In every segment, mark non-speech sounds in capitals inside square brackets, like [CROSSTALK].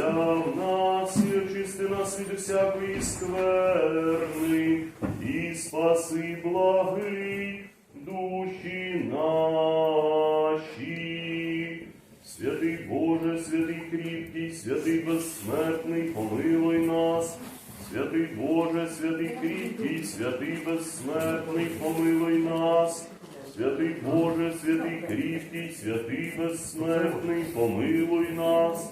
в нас і очисти нас від усякої скверни, і спаси благий душі наші. Святий Боже, святий кріпкий, святий безсмертний, помилуй нас. Святий Боже, святий кріпкий, святий безсмертний, помилуй нас. Святий Боже, святий кріпкий, святий безсмертний, помилуй нас.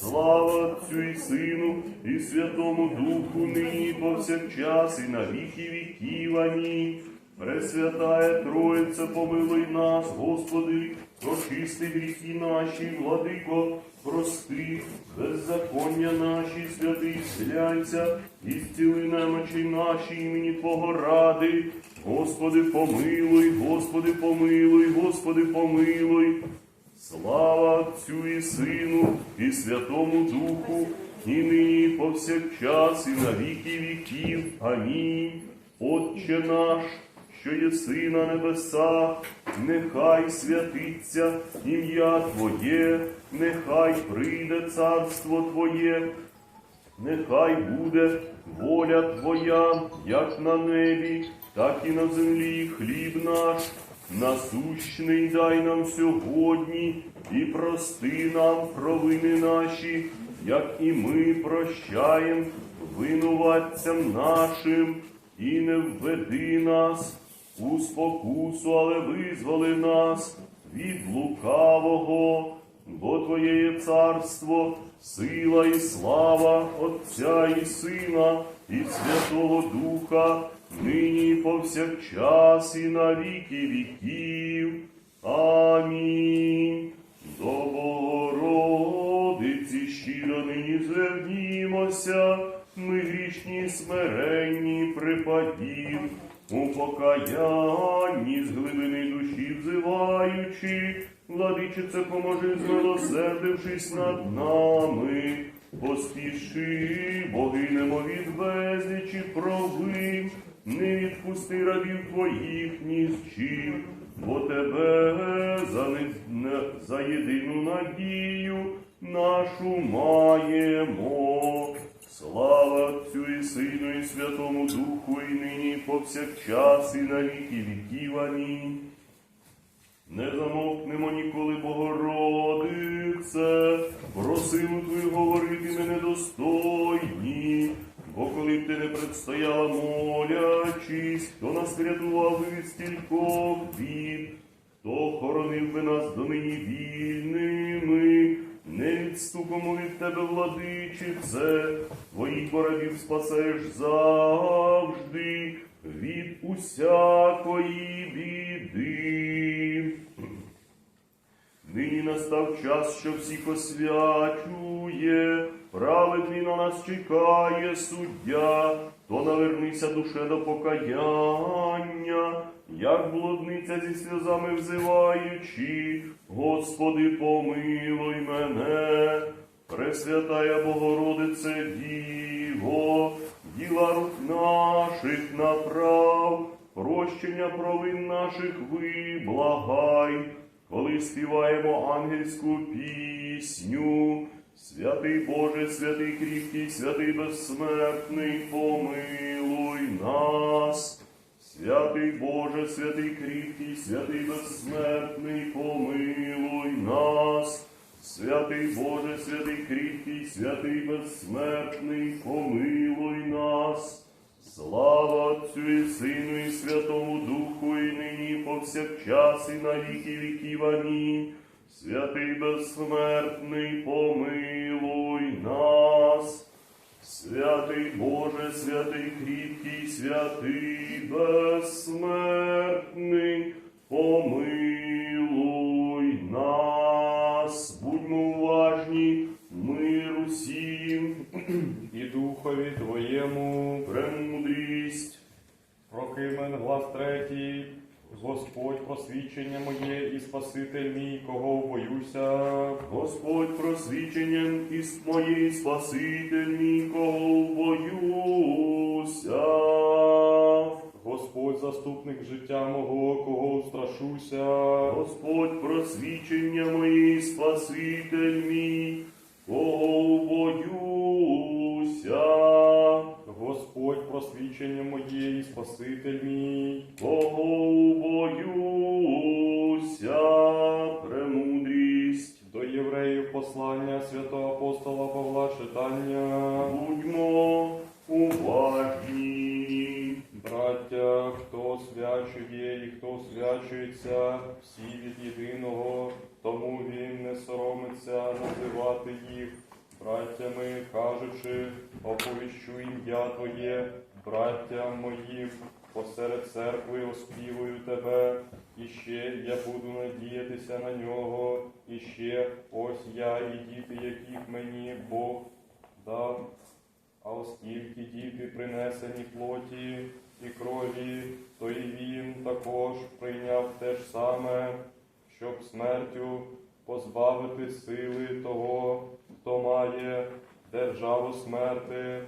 Слава Отцю і Сину, і Святому Духу, нині повсякчас, і на віки віків. Амінь. Пресвятая Троїця, помилуй нас, Господи, прочисти гріхи наші, владико, прости, беззаконня наші, святий зглянься, і зціли немочі наші імені Твого ради. Господи, помилуй, Господи, помилуй, Господи, помилуй. Слава Отцю і Сину, і Святому Духу, і нині, повсякчас, і на віки віків. Амінь. Отче наш, що єси на небесах, нехай святиться ім'я Твоє, нехай прийде царство Твоє, нехай буде воля Твоя, як на небі, так і на землі хліб наш. Насущний дай нам сьогодні і прости нам провини наші, як і ми прощаємо винуватцям нашим, і не введи нас у спокусу, але визволи нас від лукавого, бо Твоє є царство, сила і слава Отця і Сина, і Святого Духа, нині повсякчас, і на віки віків. Амінь. До Богородиці щиро нині звернімося, ми грішні смиренні припадів, у покаянні з глибини душі взиваючи, владичице, поможи, змилосердившись над нами, поспіши, богинемо від безлічі провин, не відпусти рабів твоїх ні з чим, бо тебе за, не, за єдину надію нашу маємо. Слава Отцю і Сину, і Святому Духу, і нині, повсякчас, і на віки віків. Амінь. Не замовкнемо ніколи, Богородице, просимо Твою говорити ми недостойні, бо коли б ти не предстояла молячись, хто нас врятував би від стількох бід, хто хоронив би нас донині вільними, не відступимо від тебе, владичице, твоїх рабів спасеш завжди від усякої біди. Нині настав час, що всіх освячує, праведний на нас чекає суддя, то навернися душе до покаяння, як блудниця зі сльозами взиваючи, Господи, помилуй мене, Пресвятая Богородице Діво, діла рук наших направ, прощення провин наших виблагай, коли співаємо ангельську пісню. Святий Боже, святий кріпкий, святий безсмертний, помилуй нас. Святий Боже, святий кріпкий, святий безсмертний, помилуй нас. Святий Боже, святий кріпкий, святий безсмертний, помилуй нас. Слава Отцю і Сину, і Святому Духу, і нині, повсякчас, і на віки віків. Амінь святий безсмертний, помилуй нас, святий Боже, святий кріпкий, святий безсмертний, помилуй нас, будьмо уважні, миру всім і Духові Твоєму. Премудрість, прокимен глас третій. Господь просвічення моє і Спаситель мій, кого боюся. Господь просвіченням із моєї Спаситель мій, кого боюся. Господь заступник життя мого, кого страшуся. Господь просвічення моєї Спаситель мій, читання. будьмо уважні. Браття, хто свячує і хто свячується, всі від єдиного, тому він не соромиться називати їх браттями, кажучи, оповіщу ім'я Твоє, браттям моїм, посеред церкви оспівую тебе, і ще я буду надіятися на нього, і ще ось я і діти, яких мені Бог дав. А оскільки діти принесені плоті і крові, то і він також прийняв те ж саме, щоб смертю позбавити сили того, хто має державу смерти,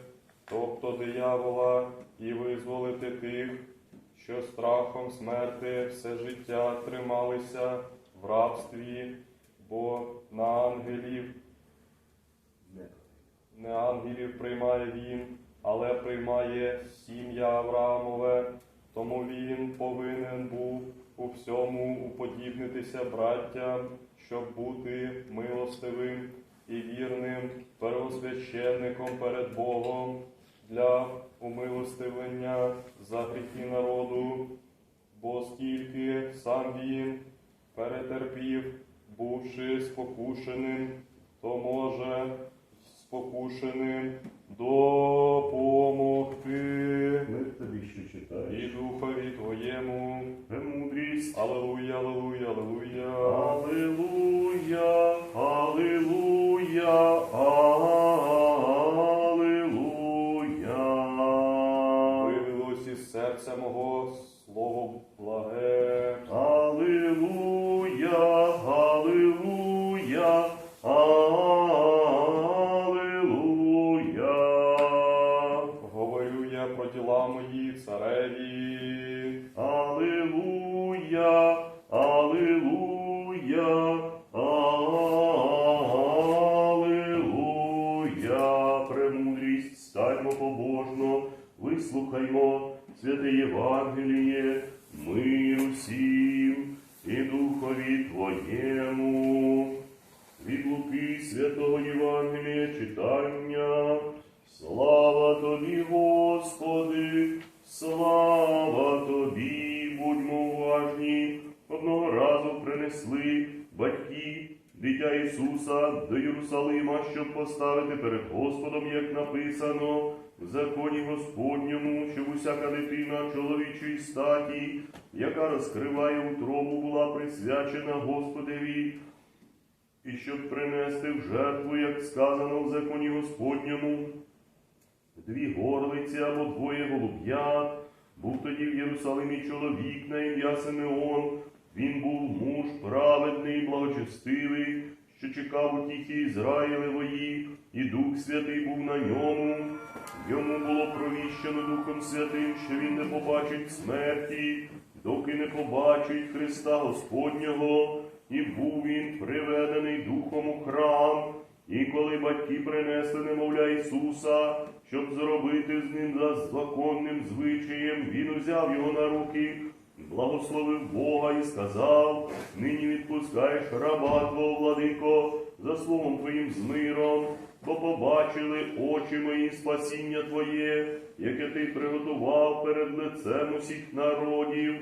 тобто диявола, і визволити тих, що страхом смерти все життя трималися в рабстві, бо на ангелів не ангелів приймає він, але приймає сім'я Авраамове, тому він повинен був у всьому уподібнитися браттям, щоб бути милостивим і вірним первосвященником перед Богом для умилостивлення за гріхи народу, бо скільки сам він перетерпів, бувши спокушеним, то може спокушеним допомогти Ми тобі що і духові твоєму. Премудрість. Алелуя, алелуя, алелуя. Аллилуйя, аллилуйя, аллилуйя. Вивелось із серця мого слово благе. Поставити перед Господом, як написано в законі Господньому, щоб усяка дитина чоловічої статі, яка розкриває утробу, була присвячена Господеві і щоб принести в жертву, як сказано в законі Господньому, дві горлиці або двоє голуб'ят. Був тоді в Єрусалимі чоловік на ім'я Симеон. Він був муж праведний, благочестивий, що чекав утіхи Ізраїлевої, і Дух Святий був на ньому. Йому було провіщено Духом Святим, що він не побачить смерті, доки не побачить Христа Господнього, і був він приведений Духом у храм. І коли батьки принесли немовля Ісуса, щоб зробити з ним за законним звичаєм, він узяв його на руки, благословив Бога і сказав: Нині відпускаєш раба Твого, владико, за словом Твоїм з миром, бо побачили очі мої спасіння Твоє, яке Ти приготував перед лицем усіх народів,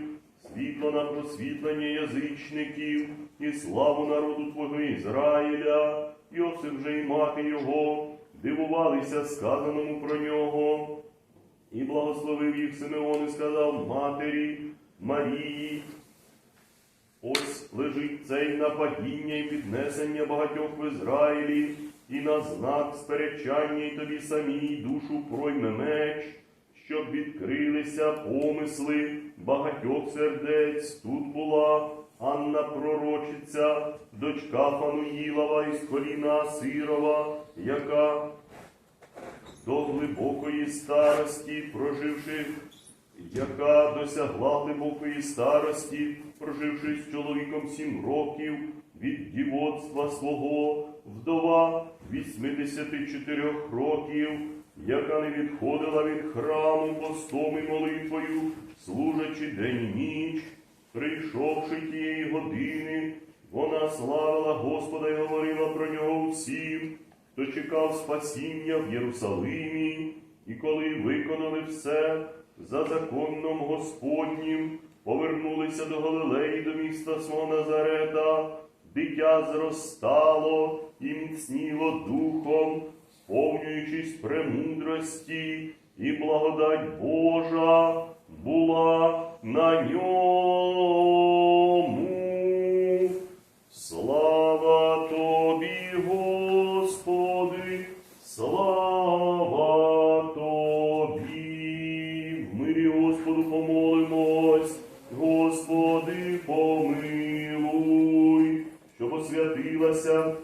світло на просвітлення язичників і славу народу Твого Ізраїля. Йосип же і мати його дивувалися сказаному про нього, і благословив їх Симеон і сказав матері Марії. Ось лежить цей на падіння і піднесення багатьох в Ізраїлі, і на знак сперечання й тобі самій душу пройме меч, щоб відкрилися помисли багатьох сердець тут була Анна пророчиця, дочка Фануїлова із коліна Сирова, яка до глибокої старості, проживши, яка досягла глибокої старості, проживши з чоловіком сім років від дівоцтва свого, вдова 84 років, яка не відходила від храму постом і молитвою, служачи день і ніч, прийшовши тієї години, вона славила Господа і говорила про нього всім, хто чекав спасіння в Єрусалимі, і коли виконали все за законом Господнім, повернулися до Галилеї, до міста свого Назарета, дитя зростало і міцніло духом, сповнюючись премудрості, і благодать Божа була на ньому. Слава освятилася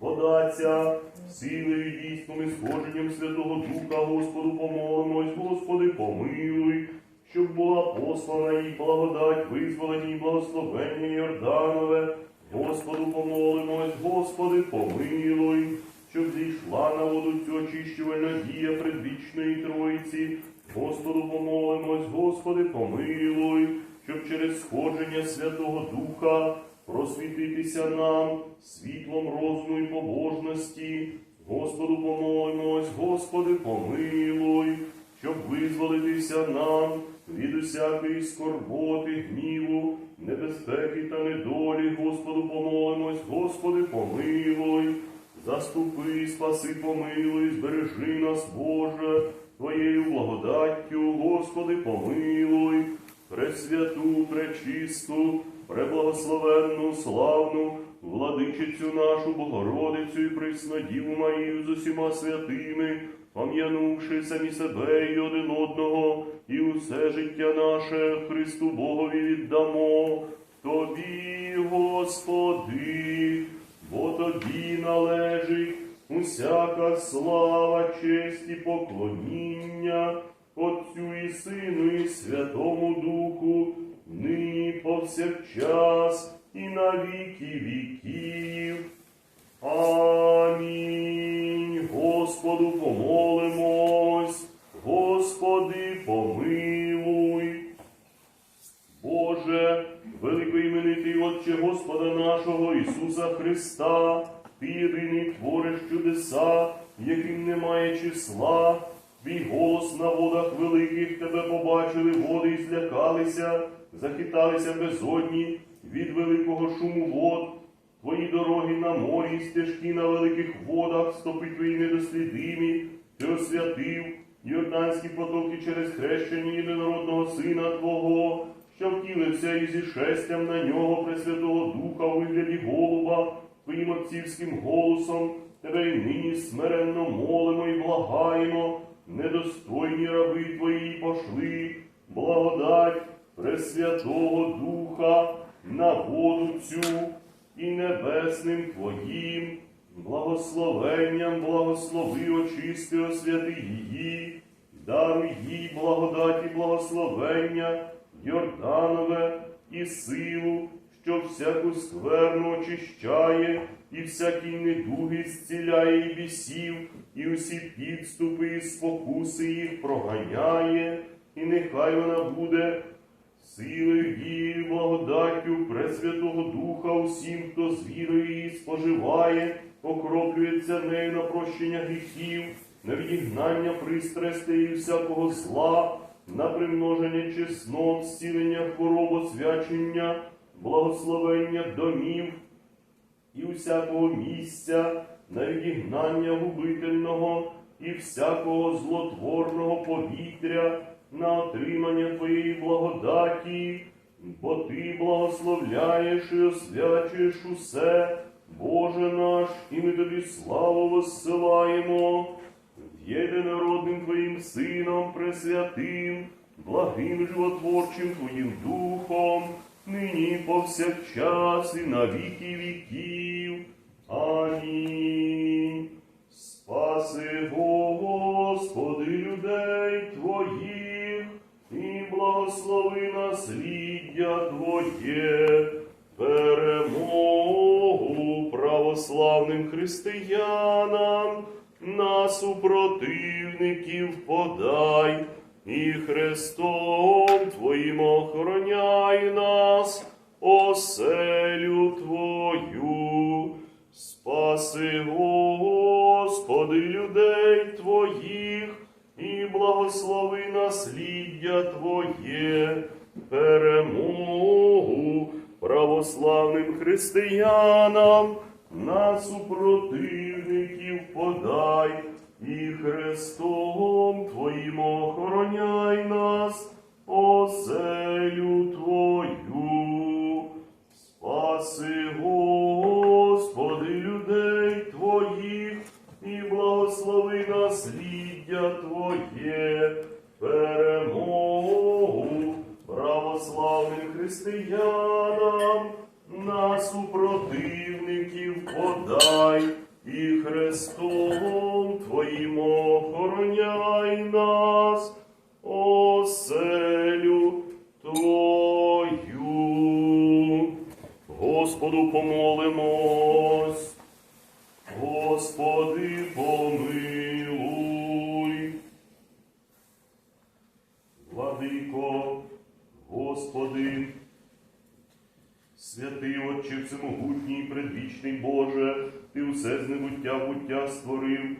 вода ця, силою і дійством і сходженням Святого Духа, Господу помолимось, Господи, помилуй, щоб була послана їй благодать, визволення і благословення Йорданове. Господу помолимось, Господи, помилуй, щоб зійшла на воду цю очищувальна дія предвічної Троїці. Господу помолимось, Господи, помилуй, щоб через сходження Святого Духа просвітитися нам світлом розуму і побожності. Господу помолимось, Господи, помилуй, щоб визволитися нам від усякої скорботи, гніву, небезпеки та недолі. Господу помолимось, Господи, помилуй, заступи, спаси, помилуй, збережи нас, Боже, Твоєю благодаттю, Господи, помилуй, пресвяту, пречисту, преблагословенну, славну, владичицю нашу Богородицю і Преснодіву Марію з усіма святими, пам'янувши самі себе і один одного, і усе життя наше Христу Богові віддамо, Тобі, Господи, бо Тобі належить усяка слава, честь і поклоніння Отцю і Сину, і Святому Духу, нині повсякчас і на віки віків. Амінь. Господу помолимось, Господи, помилуй. Боже, великоіменитий Отче Господа нашого Ісуса Христа, Ти єдиний твориш чудеса, яким немає числа. Твій голос на водах великих тебе побачили, води і злякалися, захиталися безодні від великого шуму вод. Твої дороги на морі, стежки на великих водах, стопи твої недослідимі, ти освятив Йорданські потоки через хрещення єдинородного Сина Твого, що втілився і зі шестям на нього Пресвятого Духа у вигляді голуба, твоїм отцівським голосом, тебе й нині смиренно молимо і благаємо, недостойні раби твої пошли, благодать Пресвятого Духа на воду цю і небесним Твоїм, благословенням благослови, очисти, освяти її, даруй їй благодать і благословення, Йорданове і силу, що всяку скверну очищає, і всякі недуги зціляє і бісів, і усі підступи і спокуси їх проганяє, і нехай вона буде силою благодаттю Пресвятого Духа усім, хто з вірою її споживає, окроплюється нею на прощення гріхів, на відігнання пристрастей всякого зла, на примноження чеснот, зцілення хвороб, освячення, благословення домів і усякого місця, на відігнання губительного і всякого злотворного повітря, на отримання Твоєї благодаті, бо Ти благословляєш і освячуєш усе, Боже наш, і ми тобі славу воссилаємо, єдинородним Твоїм Сином Пресвятим благим животворчим Твоїм духом, нині повсякчас і на віки віків. Амінь. Спаси, Господи, благослови насліддя Твоє, перемогу православним християнам, нас у противників подай, і Христом Твоїм охороняй нас, оселю Твою. Спаси, Господи, людей Твоїх, і благослови насліддя Твоє, перемогу православним християнам, нас у противників подай, і Христом Твоїм охороняй нас, оселю Твою. Спаси, Господи, людей Твоїх, і благослови насліддя Твоє, перемогу православним християнам, нас у противників подай, і Христом Твоїм охороняй нас, оселю Твою. Господу помолимось. Господи, помилуй. Владико, Господи, святий Отче всемогутній, предвічний Боже, Ти усе з небуття буття створив,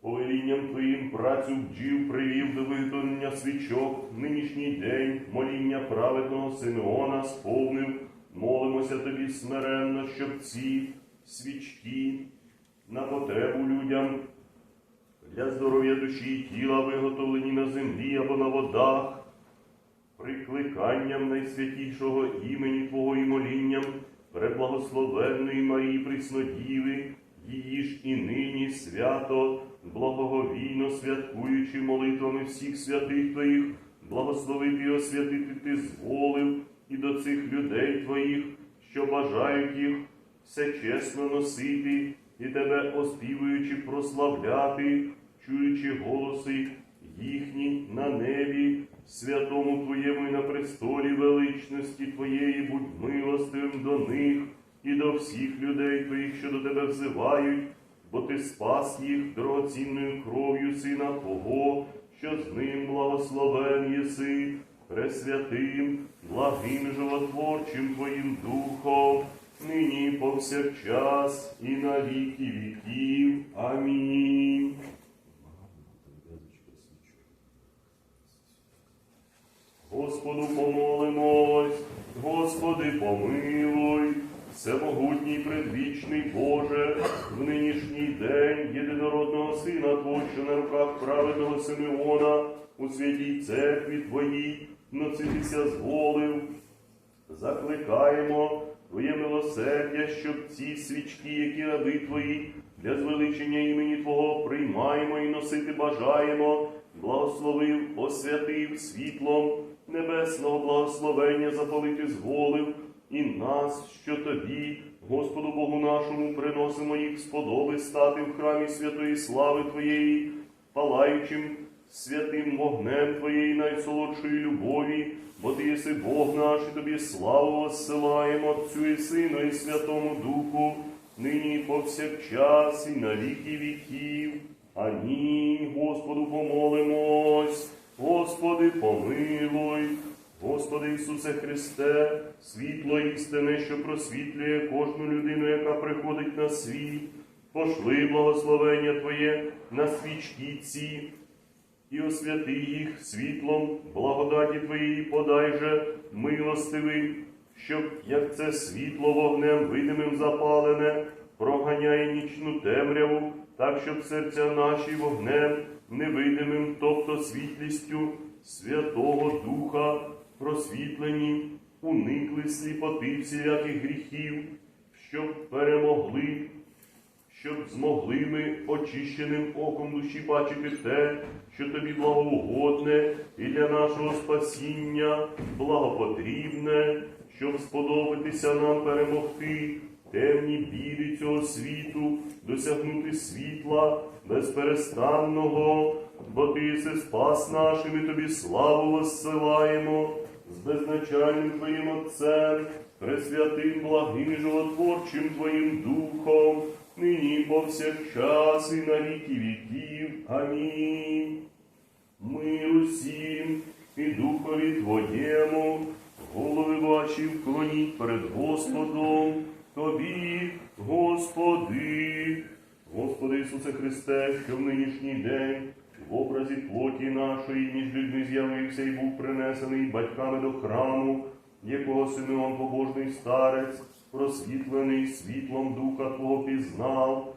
повелінням Твоїм працю бджів привів до виготовлення свічок, нинішній день моління праведного Симеона сповнив, молимося Тобі смиренно, щоб ці свічки на потребу людям для здоров'я душі і тіла, виготовлені на землі або на водах, прикликанням найсвятішого імені Твого і молінням преблагословенної Марії Преснодіви, її ж і нині свято, благоговійно святкуючи молитвами всіх святих Твоїх, благословити і освятити Ти зволив і до цих людей Твоїх, що бажають їх все чесно носити і тебе оспівуючи прославляти, чуючи голоси їхні на небі, святому Твоєму і на престолі величності Твоєї, будь милостивим до них і до всіх людей Твоїх, що до тебе взивають, бо Ти спас їх дорогоцінною кров'ю Сина Твого, що з ним благословен єси, пресвятим, благим животворчим Твоїм Духом, нині повсякчас і на віки віків. Амінь. Господу помолимось, Господи помилуй, всемогутній предвічний Боже, в нинішній день єдинородного Сина Твого, на руках праведного Симеона у святій церкві Твоїй носитися зволив, закликаємо Твоє милосердя, щоб ці свічки, які раби Твої, для звеличення імені Твого приймаємо і носити бажаємо, благословив, освятив світлом небесного благословення запалити зволив, і нас, що тобі, Господу Богу нашому, приносимо їх сподоби стати в храмі святої слави Твоєї, палаючим святим вогнем Твоєї найсолодшої любові, бо Ти єси Бог наш, і тобі славу воссилаємо Отцю і Сину, і Святому Духу, нині і повсякчас, і на віки віків. Амінь. Господу помолимось. Господи, помилуй. Господи Ісусе Христе, світло істини, що просвітлює кожну людину, яка приходить на світ, пошли благословення Твоє на свічки ці, і освяти їх світлом, благодаті Твоєї подай же милостивий, щоб, як це світло вогнем видимим запалене, проганяє нічну темряву, так, щоб серця наші вогнем невидимим, тобто світлістю Святого Духа просвітлені, уникли сліпоти всіляких гріхів, щоб перемогли щоб змогли ми очищеним оком душі бачити те, що тобі благоугодне і для нашого спасіння благопотрібне, щоб сподобатися нам перемогти темні біди цього світу, досягнути світла безперестанного, бо ти єси спас наш, і тобі славу воссилаємо з безначальним Твоїм Отцем, пресвятим, благим і животворчим Твоїм Духом, нині повсякчас і на віки віків. Амінь. Миру всім і духові Твоєму, голови ваші вклоніть перед Господом, Тобі, Господи, Господи Ісусе Христе, що в нинішній день в образі плоті нашої між людьми з'явився і був принесений батьками до храму, якого Симеон побожний старець, просвітлений світлом Духа Твого пізнав,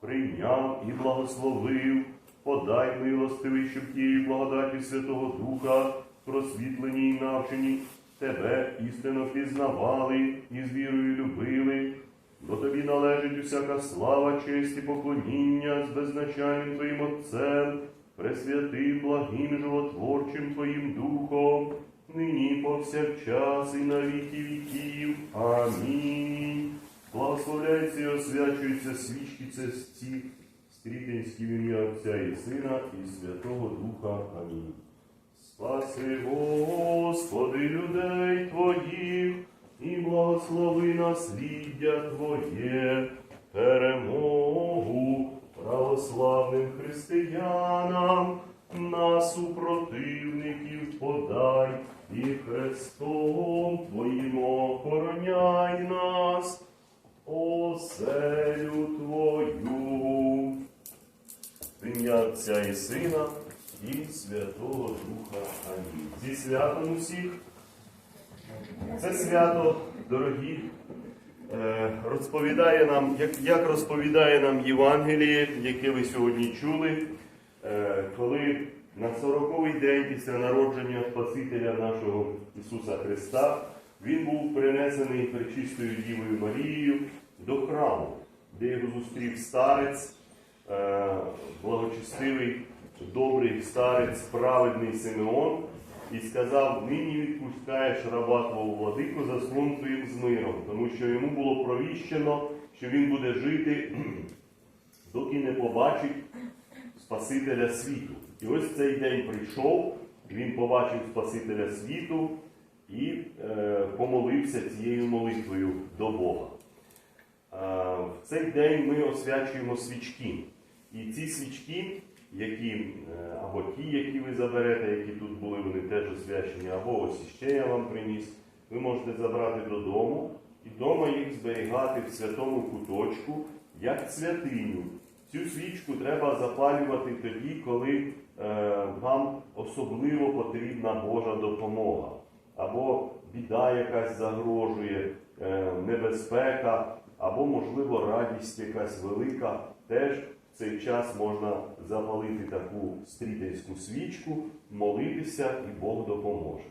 прийняв і благословив, подай милостивий, щоб тією благодаті Святого Духа, просвітлені й навчені, тебе істинно пізнавали і з вірою любили. Бо тобі належить усяка слава, честь і поклоніння з беззначальним Твоїм Отцем, пресвятим, благим, животворчим Твоїм Духом, нині повсякчас і на віки віків. Амінь. Благословляється і освячуються свічки цесті, стрітинські ім'я Отця і Сина, і Святого Духа. Амінь. Спаси, Господи, людей Твоїх, і благослови насліддя Твоє, перемогу православним християнам, нас у противників подай, і Христом Твоїм охороняй нас, оселю Твою. Отця і Сина і Святого Духа. Амінь. Зі святом усіх. Це свято, дорогі, е, розповідає нам, як, розповідає нам Євангеліє, яке ви сьогодні чули, е, коли на 40-й день після народження Спасителя нашого Ісуса Христа він був принесений пречистою Дівою Марією до храму, де його зустрів старець, е, благочестивий, добрий старець, праведний Симеон, і сказав: нині відпускаєш раба твого владику за слон твоїм з миром, тому що йому було провіщено, що він буде жити, [CLEARS THROAT] доки не побачить Спасителя світу. І ось цей день прийшов, він побачив Спасителя світу і е, помолився цією молитвою до Бога. Е, В цей день ми освячуємо свічки. І ці свічки, які, е, або ті, які ви заберете, які тут були, вони теж освячені, або ось іще я вам приніс, ви можете забрати додому і вдома їх зберігати в святому куточку, як святиню. Цю свічку треба запалювати тоді, коли е, вам особливо потрібна Божа допомога, або біда якась загрожує, е, небезпека, або, можливо, радість якась велика. Теж цей час можна запалити таку стрітинську свічку, молитися, і Бог допоможе.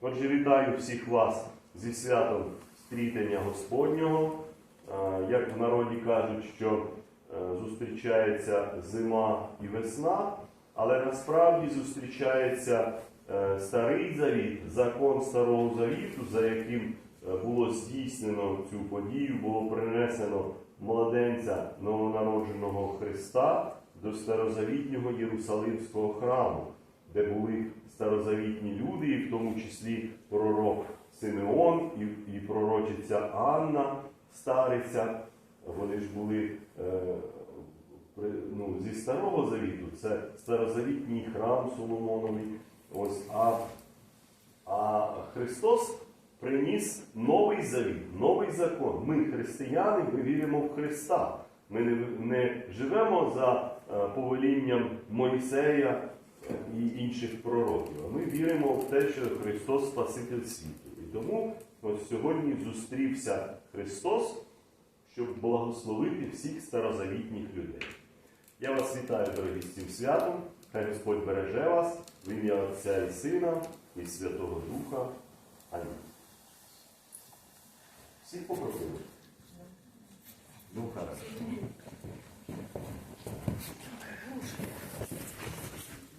Отже, вітаю всіх вас зі святом стрітення Господнього. Як в народі кажуть, що е, зустрічається зима і весна, але насправді зустрічається е, старий завіт, закон старого завіту, за яким е, було здійснено цю подію, було принесено младенця новонародженого Христа до старозавітнього Єрусалимського храму, де були старозавітні люди, і в тому числі пророк Симеон і, і пророчиця Анна, стариця. Вони ж були е, ну, зі старого завіту, це старозавітній храм Соломоновий. Ось, а, а Христос приніс новий завіт, новий закон. Ми, християни, ми віримо в Христа. Ми не, не живемо за е, повелінням Мойсея е, і інших пророків. Ми віримо в те, що Христос Спаситель світу. І тому ось сьогодні зустрівся Христос, щоб благословити всіх старозавітніх людей. Я вас вітаю, дорогі, з цим святом. Хай Господь береже вас в ім'я Отця і Сина і Святого Духа. Амінь. Всіх попросили? Ну, хорошо.